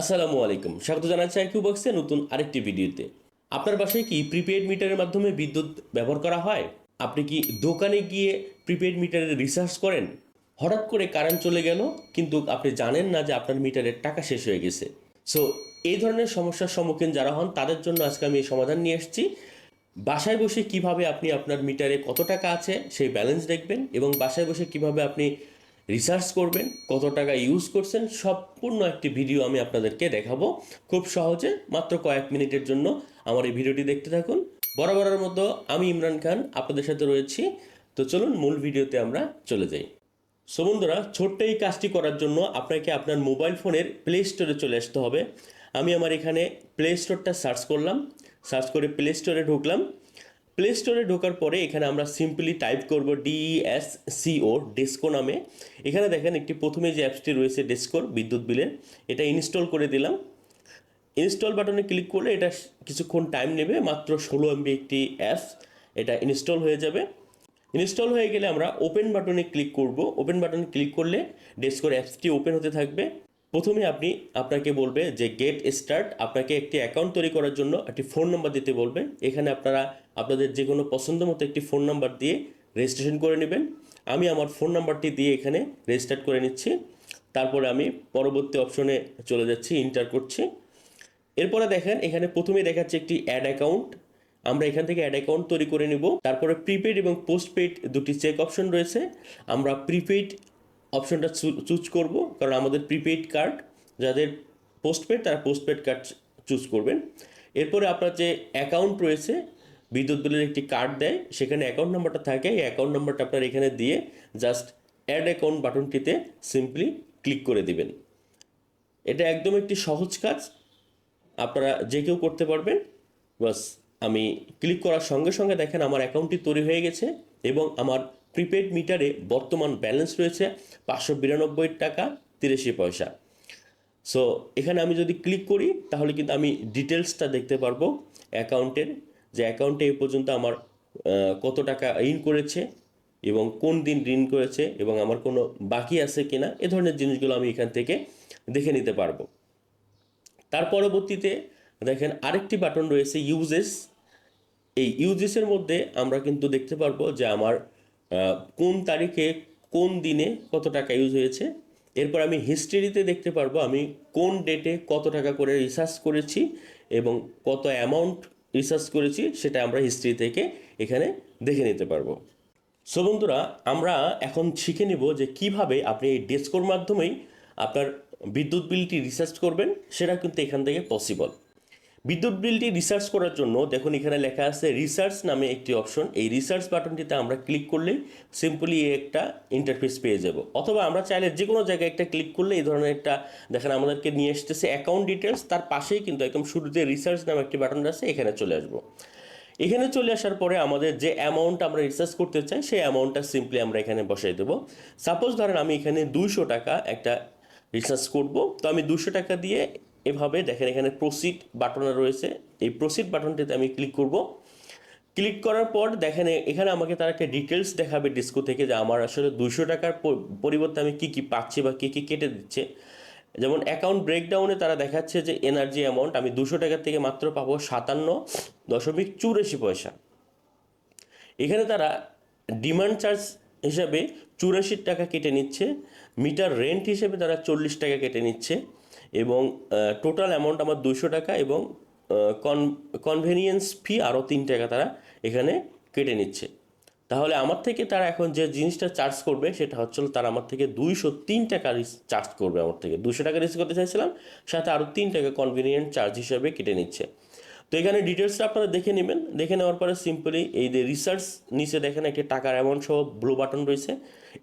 আসসালামু আলাইকুম। স্বাগত জানাচ্ছি আইকিউ বক্সে নতুন আরেকটি ভিডিওতে। আপনার বাসায় কি প্রিপেড মিটারের মাধ্যমে বিদ্যুৎ ব্যবহার করা হয়? আপনি কি দোকানে গিয়ে প্রিপেড মিটারের রিসার্চ করেন? হঠাৎ করে কারেন্ট চলে গেল, কিন্তু আপনি জানেন না যে আপনার মিটারের টাকা শেষ হয়ে গেছে। সো এই ধরনের সমস্যার সম্মুখীন যারা হন, তাদের জন্য আজকে আমি এই সমাধান নিয়ে এসেছি বাসায় বসে কীভাবে আপনি আপনার মিটারে কত টাকা আছে, সেই ব্যালেন্স দেখবেন এবং বাসায় বসে কীভাবে আপনি রিসার্চ করবেন, কত টাকা ইউজ করছেন, সম্পূর্ণ একটি ভিডিও আমি আপনাদেরকে দেখাবো। খুব সহজে, মাত্র কয়েক মিনিটের জন্য আমার এই ভিডিওটি দেখতে থাকুন। বরাবরের মতো আমি ইমরান খান, আপনাদের সাথে রয়েছি। তো চলুন, মূল ভিডিওতে আমরা চলে যাই। সো বন্ধুরা, ছোট্ট এই কাজটি করার জন্য আপনাকে আপনার মোবাইল ফোনের প্লে স্টোরে চলে আসতে হবে। আমি আমার এখানে প্লে স্টোরটা সার্চ করলাম। সার্চ করে প্লে স্টোরে ঢুকলাম। প্লে স্টোরে ঢোকার পরে এখানে আমরা সিম্পলি টাইপ করব ডিএস সিও ডেস্কো নামে। এখানে দেখেন একটি প্রথমে যে অ্যাপসটি রয়েছে ডেস্কোর বিদ্যুৎ বিলের, এটা ইনস্টল করে দিলাম। ইনস্টল বাটনে ক্লিক করলে এটা কিছুক্ষণ টাইম নেবে, মাত্র ষোলো এমবি একটি অ্যাপস এটা ইনস্টল হয়ে যাবে। ইনস্টল হয়ে গেলে আমরা ওপেন বাটনে ক্লিক করব। ওপেন বাটনে ক্লিক করলে ডেস্কোর অ্যাপসটি ওপেন হতে থাকবে। প্রথমে আপনি আপনাকে বলবে যে গেট স্টার্ট আপনাকে একটি অ্যাকাউন্ট তৈরি করার জন্য একটি ফোন নাম্বার দিতে বলবে। এখানে আপনারা আপনাদের যে কোনো পছন্দ মতো একটি ফোন নাম্বার দিয়ে রেজিস্ট্রেশন করে নেবেন। আমি আমার ফোন নাম্বারটি দিয়ে এখানে রেজিস্টার করে নিচ্ছি। তারপরে আমি পরবর্তী অপশনে চলে যাচ্ছি ইন্টার করছি। এরপরে দেখেন, এখানে প্রথমে দেখাচ্ছে একটি অ্যাড অ্যাকাউন্ট আমরা এখান থেকে অ্যাড অ্যাকাউন্ট তৈরি করে নিব। তারপরে প্রিপেড এবং পোস্টপেড দুটি চেক অপশন রয়েছে। আমরা প্রিপেড অপশনটা চুজ করব। কারণ আমাদের প্রিপেড কার্ড যাদের পোস্টপেড তারা পোস্টপেড কার্ড চুজ করবেন। এরপরে আপনার যে অ্যাকাউন্ট রয়েছে, বিদ্যুৎ বিলের একটি কার্ড দেয়, সেখানে অ্যাকাউন্ট নাম্বারটা থাকে। এই অ্যাকাউন্ট নাম্বারটা আপনার এখানে দিয়ে জাস্ট অ্যাড অ্যাকাউন্ট বাটনটিতে সিম্পলি ক্লিক করে দিবেন। এটা একদম একটি সহজ কাজ। আপনারা যে কেউ করতে পারবেন। বাস, আমি ক্লিক করার সঙ্গে সঙ্গে দেখেন আমার অ্যাকাউন্টটি তৈরি হয়ে গেছে এবং আমার প্রিপেড মিটারে বর্তমান ব্যালেন্স রয়েছে পাঁচশো বিরানব্বই টাকা তিরাশি পয়সা। সো এখানে আমি যদি ক্লিক করি, তাহলে কিন্তু আমি ডিটেলসটা দেখতে পারব অ্যাকাউন্টের যে অ্যাকাউন্টে এই পর্যন্ত আমার কত টাকা ঋণ করেছে এবং কোন দিন ঋণ করেছে এবং আমার কোনো বাকি আছে কিনা, এ ধরনের জিনিসগুলো আমি এখান থেকে দেখে নিতে পারব। তার পরবর্তীতে দেখেন আরেকটি বাটন রয়েছে ইউজেস এই ইউজেসের মধ্যে আমরা কিন্তু দেখতে পারব যে আমার কোন তারিখে, কোন দিনে কত টাকা ইউজ হয়েছে? এরপর আমি হিস্ট্রিতে দেখতে পারব আমি কোন ডেটে কত টাকা করে রিসার্চ করেছি এবং কত অ্যামাউন্ট রিসার্চ করেছি, সেটা আমরা হিস্ট্রি থেকে এখানে দেখে নিতে পারব। সো বন্ধুরা, আমরা এখন শিখে নিব যে কীভাবে আপনি এই ডেস্কোর মাধ্যমেই আপনার বিদ্যুৎ বিলটি রিসার্চ করবেন, সেটা কিন্তু এখান থেকে পসিবল বিদ্যুৎ বিলটি রিসার্চ করার জন্য দেখুন এখানে লেখা আছে রিসার্চ নামে একটি অপশন এই রিসার্চ বাটনটিতে আমরা ক্লিক করলেই সিম্পলি একটা ইন্টারফেস পেয়ে যাব। অথবা আমরা চাইলে যে কোনো জায়গায় একটা ক্লিক করলে এই ধরনের একটা, দেখেন আমাদেরকে নিয়ে আসতেছে অ্যাকাউন্ট ডিটেলস তার পাশেই কিন্তু একদম শুরুতে রিসার্চ নামে একটি বাটন আছে, এখানে চলে আসব। এখানে চলে আসার পরে আমাদের যে অ্যামাউন্ট আমরা রিসার্চ করতে চাই, সেই অ্যামাউন্টটা সিম্পলি আমরা এখানে বসাই দেবো। সাপোজ ধরেন আমি এখানে দুইশো টাকা একটা রিসার্চ করব, তো আমি দুশো টাকা দিয়ে এভাবে দেখেন এখানে প্রসিড বাটন রয়েছে। এই প্রসিড বাটনটিতে আমি ক্লিক করব। ক্লিক করার পর দেখেন এখানে আমাকে তারা একটা ডিটেলস দেখাবে ডিস্কো থেকে যে আমার আসলে দুশো টাকার পরিবর্তে আমি কী কী পাচ্ছি বা কী কী কেটে দিচ্ছে। যেমন অ্যাকাউন্ট ব্রেকডাউনে তারা দেখাচ্ছে যে এনার্জি অ্যামাউন্ট আমি দুশো টাকার থেকে মাত্র পাবো সাতান্ন দশমিক চুরাশি পয়সা। এখানে তারা ডিমান্ড চার্জ হিসাবে চুরাশি টাকা কেটে নিচ্ছে মিটার রেন্ট হিসেবে তারা চল্লিশ টাকা কেটে নিচ্ছে। এবং টোটাল অ্যামাউন্ট আমার দুশো টাকা এবং কন কনভেনিয়েন্স ফি আরও তিন টাকা তারা এখানে কেটে নিচ্ছে। তাহলে আমার থেকে তারা এখন যে জিনিসটা চার্জ করবে সেটা হচ্ছে তারা আমার থেকে দুইশো তিন টাকা চার্জ করবে আমার থেকে। দুশো টাকা রিসিভ করতে চাইছিলাম, সাথে আরও তিন টাকা কনভিনিয়েন্ট চার্জ হিসাবে কেটে নিচ্ছে। তো এখানে ডিটেলসটা আপনারা দেখে নেবেন। দেখে নেওয়ার পরে সিম্পলি এই যে রিসার্চ নিচে দেখেন একটি টাকার অ্যামাউন্ট সহ ব্লু বাটন রয়েছে।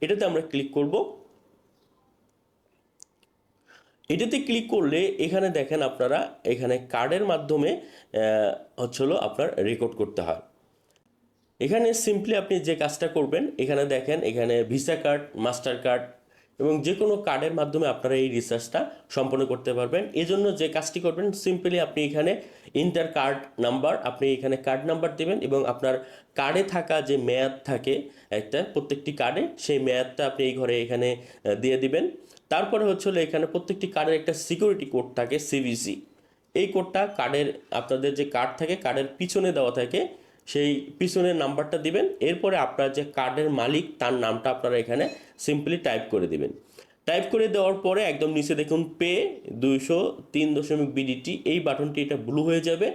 এটাতে আমরা ক্লিক করব। এটাতে ক্লিক করলে এখানে দেখেন আপনারা, এখানে কার্ডের মাধ্যমে হচ্ছিল হচ্ছে আপনার রেকর্ড করতে হয়। এখানে সিম্পলি আপনি যে কাজটা করবেন, এখানে দেখেন, এখানে ভিসা কার্ড মাস্টার কার্ড এবং যে কোনো কার্ডের মাধ্যমে আপনারা এই রিসার্চটা সম্পন্ন করতে পারবেন। এজন্য যে কাজটি করবেন সিম্পলি আপনি এখানে ইন্টার কার্ড নাম্বার আপনি এখানে কার্ড নাম্বার দেবেন এবং আপনার কার্ডে থাকা যে মেয়াদ থাকে, একটা, প্রত্যেকটি কার্ডে সেই মেয়াদটা আপনি এই ঘরে এখানে দিয়ে দিবেন। তারপরে হচ্ছে এখানে প্রত্যেকটি কার্ডের একটা সিকিউরিটি কোড থাকে সিভিসি এই কোডটা কার্ডের আপনাদের যে কার্ড থাকে কার্ডের পিছনে দেওয়া থাকে সেই পিছনের নাম্বারটা দিবেন, এরপরে আপনার যে কার্ডের মালিক তার নামটা আপনারা এখানে সিম্পলি টাইপ করে দিবেন। টাইপ করে দেওয়ার পরে একদম নিচে দেখুন পে দুইশো তিন দশমিক বিডিটি এই বাটনটি এটা ব্লু হয়ে যাবে।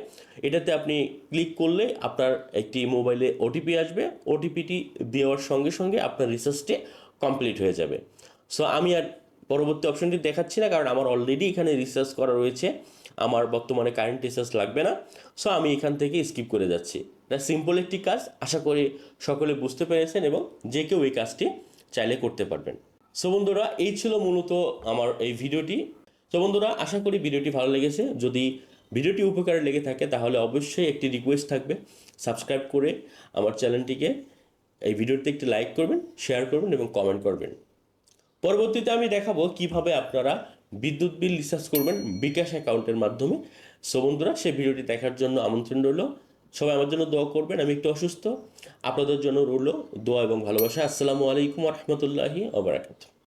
এটাতে আপনি ক্লিক করলে আপনার একটি মোবাইলে ওটিপি আসবে। ওটিপিটি দেওয়ার সঙ্গে সঙ্গে আপনার রিসার্চটি কমপ্লিট হয়ে যাবে। সো আমি আর পরবর্তী অপশনটি দেখাচ্ছি না, কারণ আমার অলরেডি এখানে রিসার্চ করা রয়েছে। আমার বর্তমানে কারেন্ট রিসার্চ লাগবে না। সো আমি এখান থেকে স্কিপ করে যাচ্ছি। এটা সিম্পল একটি কাজ, আশা করি সকলে বুঝতে পেরেছেন এবং যে কেউ এই কাজটি চাইলে করতে পারবেন। সো বন্ধুরা, এই ছিল মূলত আমার এই ভিডিওটি। তো বন্ধুরা, আশা করি ভিডিওটি ভালো লেগেছে। যদি ভিডিওটি উপকারে লেগে থাকে, তাহলে অবশ্যই একটি রিকোয়েস্ট থাকবে। সাবস্ক্রাইব করে আমার চ্যানেলটিকে এই ভিডিওতে একটি লাইক করবেন শেয়ার করবেন এবং কমেন্ট করবেন। পরবর্তীতে আমি দেখাবো কীভাবে আপনারা বিদ্যুৎ বিল রিচার্জ করবেন বিকাশ অ্যাকাউন্টের মাধ্যমে। সো বন্ধুরা, সেই ভিডিওটি দেখার জন্য আমন্ত্রণ রইল। সবাই আমার জন্য দোয়া করবেন, আমি একটু অসুস্থ। আপনাদের জন্য রইল দোয়া এবং ভালোবাসা। আসসালামু আলাইকুম রহমতুল্লাহি ওবরাকাতুহ